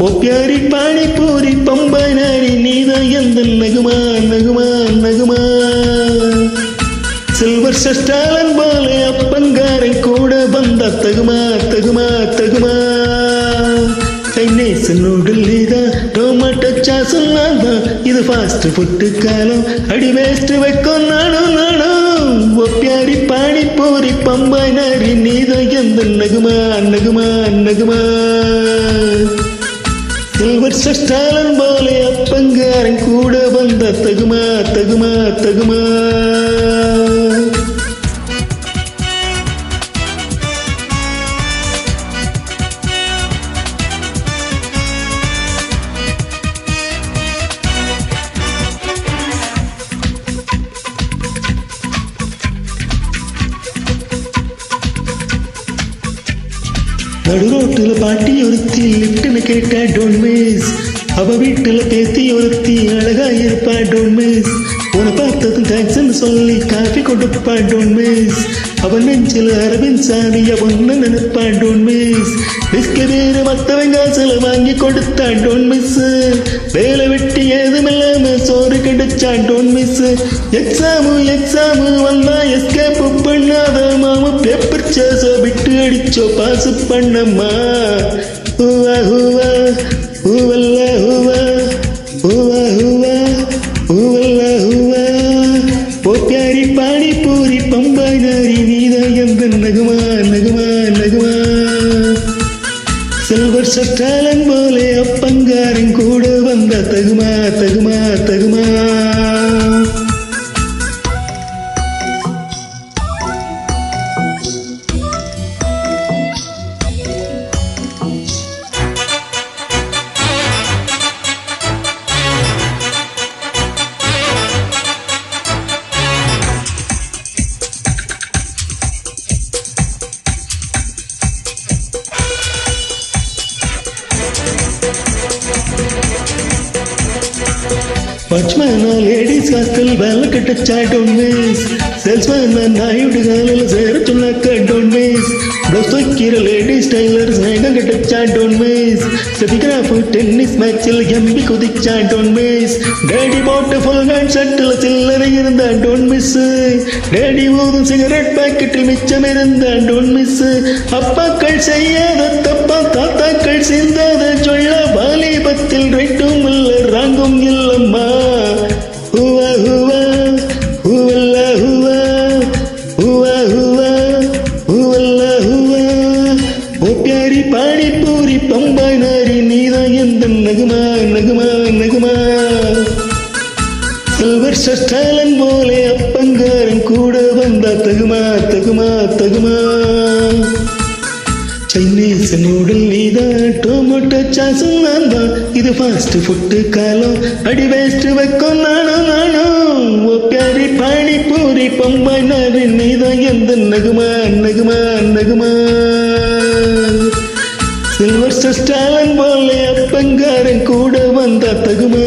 ஒப்பியாரி பாணி பூரி பம்பனாரி நாரி நீதான் எந்த நகுமான் நகுமா நகுமா சில்வர் சஷ்டாலன் போல அப்பங்காரன் கூட வந்த தகுமா தகுமா தகுமா. சைனீஸ் நூடுல் நீதான் டொமேட்டோ சாசல் நான் தான் இது ஃபாஸ்ட் ஃபுட்டு காலம் அடி வேஸ்ட் வைக்கும் நானும் நானும். ஒப்பியாரி பாடி போரி பூரி பம்பாய் நாரி நீதான் எந்த நகுமா நகுமா நகுமா சில்வர் சஷ்டாலன் போலே அப்பங்காரன் கூட வந்த தகுமா தகுமா தகுமா. நடுரோட்டுல பாட்டி ஒருத்தி லிப்ட்னு கேட்டா டோன் மிஸ் அவ வீட்டுல பேத்தி ஒருத்தி அழகா இருப்பா டோன் மிஸ் உன்னை பார்த்ததும் தேங்க்ஸ்ன்னு சொல்லி காஃபி கொடுப்பா டோன் மிஸ் அவன் நெஞ்சில் அரவிந்த் சாமிய ஒன்னு நினைப்பா டோன் மிஸ் பிஸ்கி வேறு மத்தவங்க காசுல வாங்கி கொடுத்தா டோன் மிஸ் வேலை வெட்டி ஏதுமில்லாம சோறு கிடைச்சா டோன் மிஸ் எக்ஸாமு எக்ஸாமு வந்தா எஸ்கேப் பண்ணாத விட்டு Basu பண்ணம்மா. Hua Hua ஹூவல்ல Hua. Hua Hua ஹூவல்ல Hua. ஓ பியாரி பானி பூரி பம்பாய் நாரி நீதா எந்த நகுமா நகுமா நகுமா. சில்வர் சட்டாலன் போலே அப்பங்காரன் கூட வந்த தகுமா தகுமா தகுமா. ವಾಚ್ಮ್ಯಾನ್ ಲೇಡೀಸ್ ಹಾಸ್ಟೆಲ್ ಬ್ಯಾಲಕಟ್ಟ ಚಾಟೋನ್ ಮಿಸ್ ಸೇಲ್ಸ್ಮ್ಯಾನ್ ನಾಯುಡು ಗಾಲಲು ಸೇರಚುಲ್ಲ ಕಟ್ಟೋನ್ ಮಿಸ್ ப்ளவுஸ் தைக்கிற லேடிஸ் டைலர் ஸ்நேகம் கிடைச்சாண்டோன் மிஸ் செதிகிராஃபு டென்னிஸ் மேட்சில் எம்பி குதிச்சாண்டோன் மிஸ் டேடி போட்டு ஃபுல் ஹேண்ட் சட்டில் சில்லறை இருந்தாண்டோன் மிஸ் டேடி ஊதும் சிகரெட் பாக்கெட்டில் மிச்சம் இருந்தாண்டோன் மிஸ் அப்பாக்கள் செய்யாத தப்பா தாத்தாக்கள் சிந்தாத சொல்ல வாலிபத்தில் மிஸ்டர் ஸ்டாலின் போலே அப்பங்காரன் கூட வந்தா தகுமா தகுமா தகுமா? சைனீஸ் நூடுல் நீதான் டொமேட்டோ சாசும் நான் தான் இது ஃபாஸ்ட் ஃபுட்டு காலம். அடி வேஸ்ட் வைக்கும் நானும் நானும் ஓ பியாரி பாணி பூரி பம்பாய் நாடு நீதான் எந்த நகுமா நகுமா நகுமா? சில்வர் சஸ்டாலன் போல அப்பங்காரன் கூட வந்தா தகுமா?